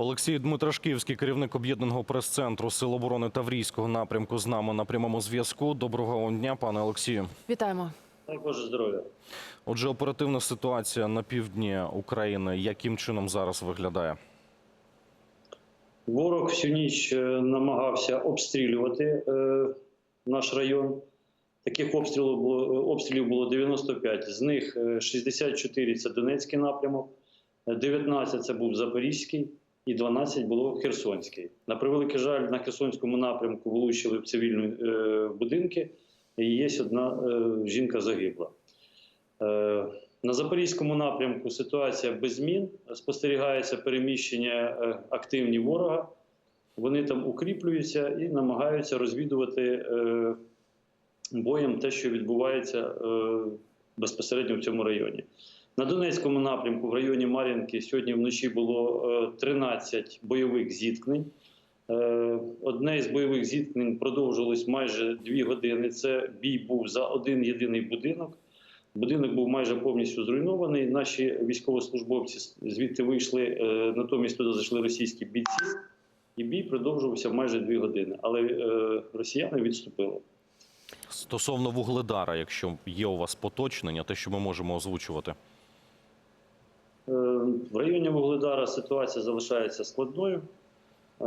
Олексій Дмитрашківський, керівник об'єднаного прес-центру Сил оборони Таврійського напрямку з нами на прямому зв'язку. Доброго вам дня, пане Олексію. Вітаємо. Боже здоров'я. Отже, оперативна ситуація на півдні України яким чином зараз виглядає? Ворог всю ніч е, намагався обстрілювати е, наш район. Таких обстрілів було, е, обстрілів було 95. З них е, 64 – це Донецький напрямок, е, 19 – це був Запорізький і 12 було Херсонський. На превеликий жаль, на Херсонському напрямку влучили в цивільні е, будинки, і є одна е, жінка загибла. Е, на Запорізькому напрямку ситуація без змін. Спостерігається переміщення активні ворога. Вони там укріплюються і намагаються розвідувати боєм те, що відбувається безпосередньо в цьому районі. На Донецькому напрямку, в районі Мар'їнки, сьогодні вночі було е, 13 бойових зіткнень. Е, Одне із бойових зіткнень продовжилось майже дві години. Це бій був за один єдиний будинок. Будинок був майже повністю зруйнований. Наші військовослужбовці звідти вийшли, е, натомість туди зайшли російські бійці, і бій продовжувався майже дві години. Але е, росіяни відступили. Стосовно вугледара, якщо є у вас поточнення, те, що ми можемо озвучувати. Е, В районі Вугледара ситуація залишається складною. Е,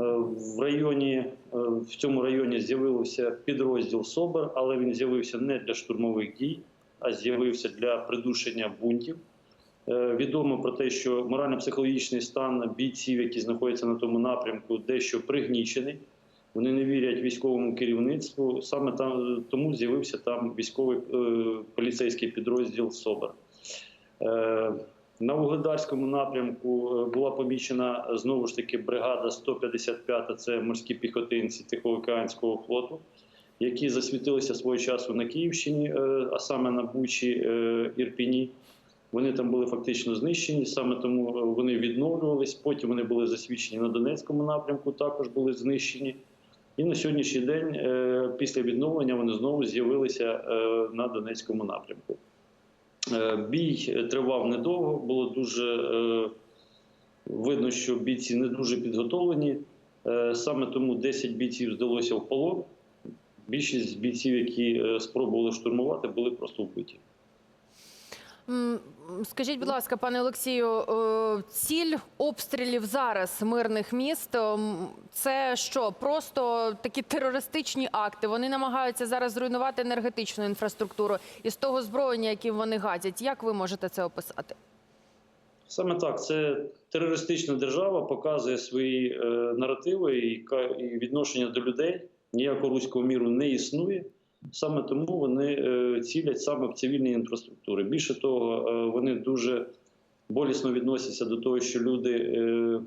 В районі е, в цьому районі з'явився підрозділ СОБР, але він з'явився не для штурмових дій, а з'явився для придушення бунтів. Відомо про те, що морально-психологічний стан бійців, які знаходяться на тому напрямку, дещо пригнічений. Вони не вірять військовому керівництву. Саме там тому з'явився там військовий поліцейський підрозділ СОБР. На Угледарському напрямку е, була помічена е, знову ж таки бригада 155, це морські піхотинці Тихоокеанського флоту, які засвітилися свого часу на Київщині, е, а саме на Бучі Ірпіні. Вони там були фактично знищені, саме тому вони відновлювались. Потім вони були засвідчені на Донецькому напрямку, також були знищені. І на сьогоднішній день, після відновлення, вони знову з'явилися на Донецькому напрямку. Е, Бій тривав недовго, було дуже е, видно, що бійці не дуже підготовлені. Е, Саме тому 10 бійців здалося в полон. Більшість бійців, які спробували штурмувати, були просто вбиті. Скажіть, будь ласка, пане Олексію, е, ціль обстрілів зараз мирних міст ем, це що? Просто такі терористичні акти. Вони намагаються зараз зруйнувати енергетичну інфраструктуру із того зброєння, яким вони гадять. Як ви можете це описати? Саме так, це терористична держава показує свої е, наративи і відношення до людей. Ніякого руського міру не існує. Саме тому вони е, цілять саме в цивільні інфраструктури. Більше того, е, вони дуже болісно відносяться до того, що люди е,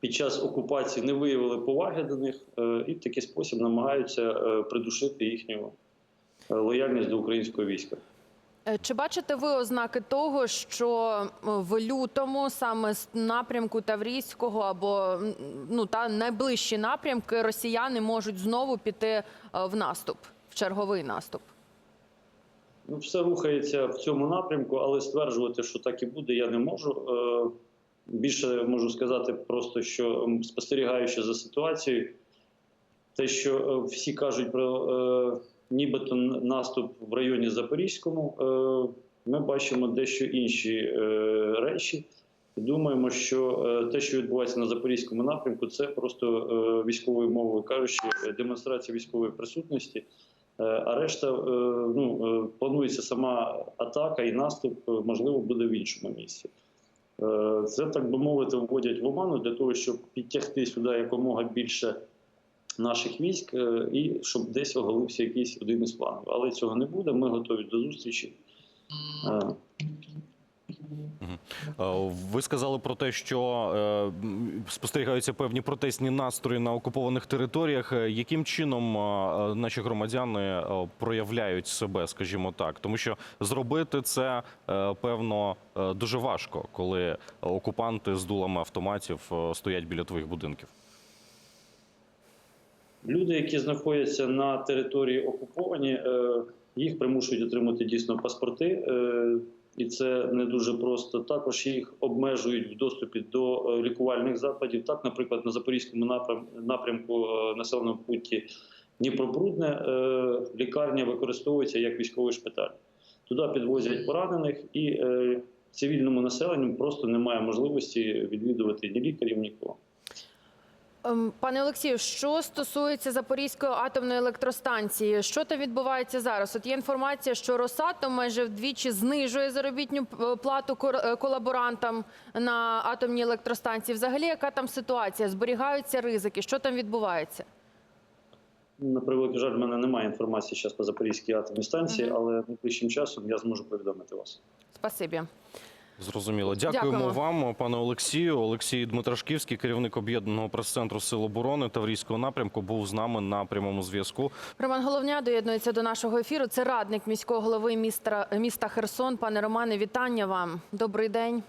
під час окупації не виявили поваги до них і в такий спосіб намагаються придушити їхню лояльність до українського війська. Е, Чи бачите ви ознаки того, що е, в лютому саме з напрямку Таврійського або ну та найближчі напрямки росіяни можуть знову піти е, в наступ, в черговий наступ? Ну, все рухається в цьому напрямку, але стверджувати, що так і буде, я не можу. Більше можу сказати, просто що спостерігаючи за ситуацією, те, що всі кажуть про нібито наступ в районі Запорізькому, е, ми бачимо дещо інші е, речі. Думаємо, що е, те, що відбувається на запорізькому напрямку, це просто військовою мовою кажучи, демонстрація військової присутності. А решта ну, планується сама атака і наступ, можливо, буде в іншому місці. Це, так би мовити, вводять в оману для того, щоб підтягти сюди якомога більше наших військ е, і щоб десь оголився якийсь один із планів. Але цього не буде. Ми готові до зустрічі. Е, Е, Ви сказали про те, що спостерігаються певні протестні настрої на окупованих територіях. Яким чином наші громадяни проявляють себе, скажімо так, тому що зробити це певно дуже важко, коли окупанти з дулами автоматів стоять біля твоїх будинків. Люди, які знаходяться на території окуповані, е, їх примушують отримати дійсно паспорти. Е, і це не дуже просто. Також їх обмежують в доступі до е, лікувальних закладів. Так, наприклад, на запорізькому напрям- напрямку населеному пункті Дніпробрудне е, лікарня використовується як військовий шпиталь. Туди підвозять поранених і цивільному населенню просто немає можливості відвідувати ні лікарів, нікого. Ем, Пане Олексію, що стосується Запорізької атомної електростанції, що там відбувається зараз? От є інформація, що Росатом майже вдвічі знижує заробітну е, плату е, колаборантам на атомній електростанції. Взагалі, яка там ситуація? Зберігаються ризики? Що там відбувається? На превеликий жаль, в мене немає інформації зараз по Запорізькій атомній станції, Мгм. але найближчим часом я зможу повідомити вас. Спасибі. Зрозуміло. Дякуємо, Дякуємо. вам, пане Олексію. Олексій Дмитрашківський, керівник об'єднаного прес-центру Сил оборони Таврійського напрямку, був з нами на прямому зв'язку. Роман Головня доєднується до нашого ефіру. Це радник міського голови міста, міста Херсон. Пане Романе, вітання вам. Добрий день.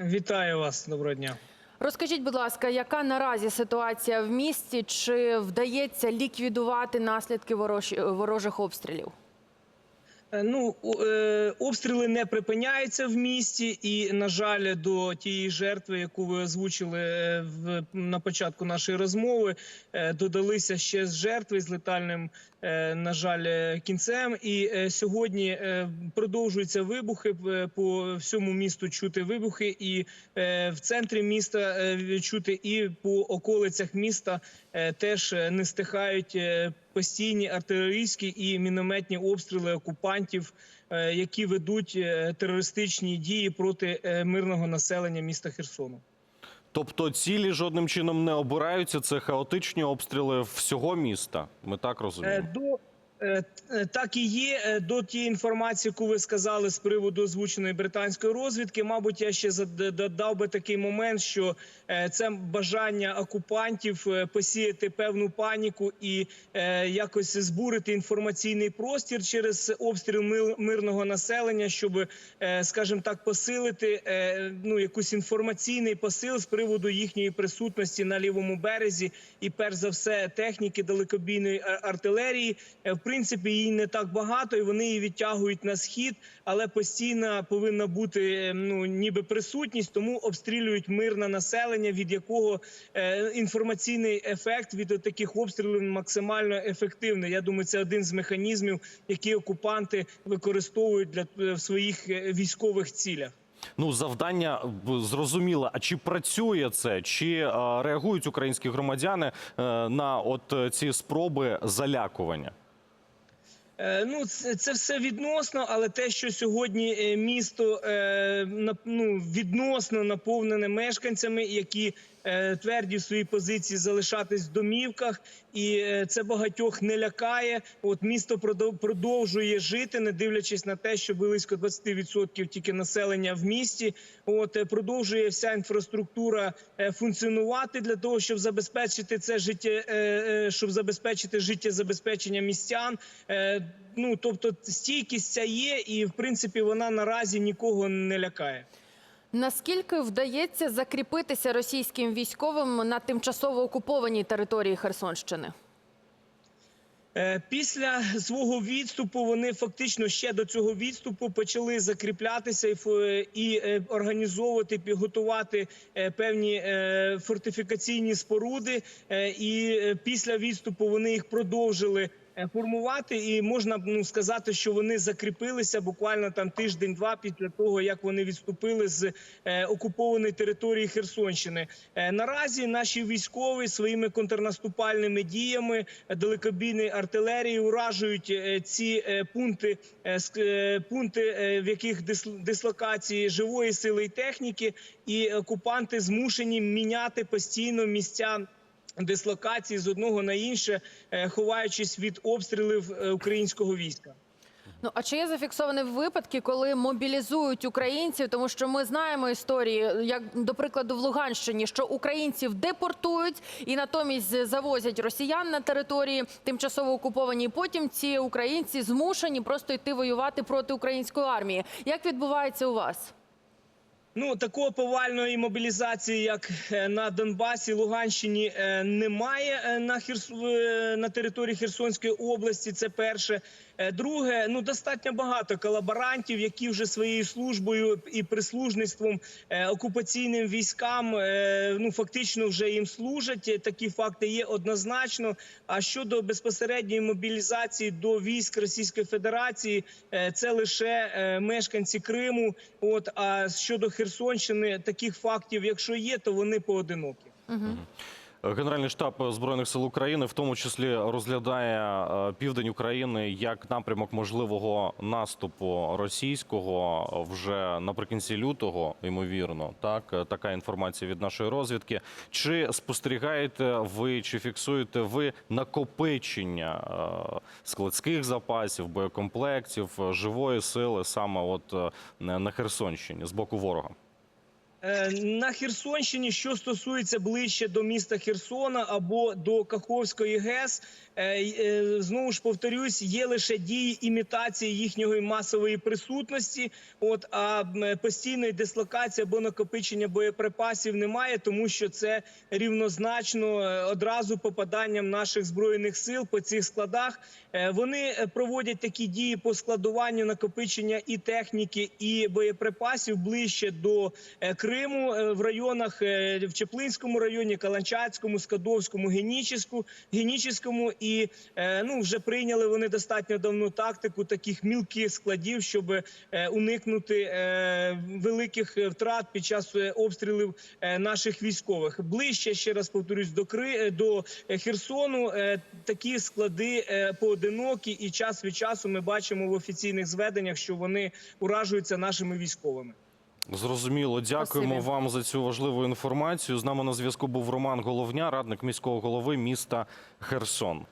Вітаю вас, доброго дня. Розкажіть, будь ласка, яка наразі ситуація в місті? Чи вдається ліквідувати наслідки ворож- ворожих обстрілів? Е, Ну е, обстріли не припиняються в місті, і на жаль, до тієї жертви, яку ви озвучили е, в на початку нашої розмови, додалися ще з жертви з летальним, на жаль, кінцем. І сьогодні продовжуються вибухи по всьому місту. Чути вибухи, і в центрі міста чути, і по околицях міста теж е, не стихають е, постійні артилерійські і мінометні обстріли окупантів, е, які ведуть е, терористичні дії проти е, мирного населення міста Херсону. Тобто цілі жодним чином не обираються. Це хаотичні обстріли всього міста. Ми так розуміємо. Е, До е, так і є Е, до тієї інформації, яку ви сказали з приводу озвученої британської розвідки. Мабуть, я ще додав би такий момент, що е, це бажання окупантів е, посіяти певну паніку і е, якось збурити інформаційний простір через обстріл мирного населення, щоб, е, скажімо так, посилити е, ну якийсь інформаційний посил з приводу їхньої присутності на лівому березі, і перш за все техніки далекобійної артилерії. Принципі, її не так багато, і вони її відтягують на схід, але постійно повинна бути е, ну ніби присутність, тому обстрілюють мирне населення, від якого е, інформаційний ефект від таких обстрілів максимально ефективний. Я думаю, це один з механізмів, які окупанти використовують для е, в своїх е, військових цілях. Ну, завдання зрозуміло. А чи працює це? Чи е, реагують українські громадяни на от ці спроби залякування? Е, Ну, це, все відносно, але те, що сьогодні е, місто е, ну, відносно наповнене мешканцями, які тверді в своїй позиції залишатись в домівках, і е, це багатьох не лякає. От місто продов- продовжує жити, не дивлячись на те, що близько 20% тільки населення в місті. От е, продовжує вся інфраструктура е, функціонувати для того, щоб забезпечити це життя, е, е, щоб забезпечити життєзабезпечення містян. Е, Ну тобто стійкість ця є, і в принципі вона наразі нікого не лякає. Наскільки вдається закріпитися російським військовим на тимчасово окупованій території Херсонщини? Е, Після свого відступу вони фактично ще до цього відступу почали закріплятися і, фо- і е, організовувати, підготувати е, певні е, фортифікаційні споруди. Е, І е, після відступу вони їх продовжили. Е, Формувати і можна ну сказати, що вони закріпилися буквально там тиждень-два після того, як вони відступили з е, окупованої території Херсонщини. Е, наразі наші військові своїми контрнаступальними діями е, далекобійної артилерії уражують е, ці е, пункти, е, е, пункти, е, в яких дис- дислокації живої сили і техніки, і окупанти змушені міняти постійно місця. Дислокації з одного на інше, е, ховаючись від обстрілів е, українського війська. Ну а чи є зафіксовані випадки, коли мобілізують українців? Тому що ми знаємо історії, як до прикладу в Луганщині, що українців депортують і натомість завозять росіян на території тимчасово окуповані. І потім ці українці змушені просто йти воювати проти української армії. Як відбувається у вас? Ну такої повальної мобілізації, як е, на Донбасі, Луганщині, е, немає е, на Херс... на території Херсонської області. Це перше. Е, Друге, ну достатньо багато колаборантів, які вже своєю службою і прислужництвом е, окупаційним військам е, ну фактично вже їм служать. Такі факти є однозначно. А щодо безпосередньої мобілізації до військ Російської Федерації, це лише мешканці Криму. От а щодо Херсонщини, таких фактів, якщо є, то вони поодинокі. Генеральний штаб збройних сил України в тому числі розглядає е, південь України як напрямок можливого наступу російського вже наприкінці лютого, ймовірно. Так Е, така інформація від нашої розвідки. Чи спостерігаєте ви, чи фіксуєте ви накопичення е, складських запасів, боєкомплектів, живої сили саме от на Херсонщині з боку ворога? Е, На Херсонщині, що стосується ближче до міста Херсона або до Каховської ГЕС, знову ж повторюсь, є лише дії імітації їхньої масової присутності. От а постійної дислокації або накопичення боєприпасів немає, тому що це рівнозначно е, одразу попаданням наших збройних сил по цих складах. Е, Вони е, проводять такі дії по складуванню накопичення і техніки, і боєприпасів ближче до е, Криму е, в районах е, в Чеплинському районі, Каланчацькому, Скадовському, Генічеську, Генічеському. І е, ну вже прийняли вони достатньо давно тактику таких мілких складів, щоб е, уникнути е, великих втрат під час обстрілів наших військових. Ближче ще раз повторюсь до Кри до Херсону. Такі склади поодинокі, і час від часу ми бачимо в офіційних зведеннях, що вони уражуються нашими військовими. Зрозуміло, дякуємо Спасибі. вам за цю важливу інформацію. З нами на зв'язку був Роман Головня, радник міського голови міста Херсон.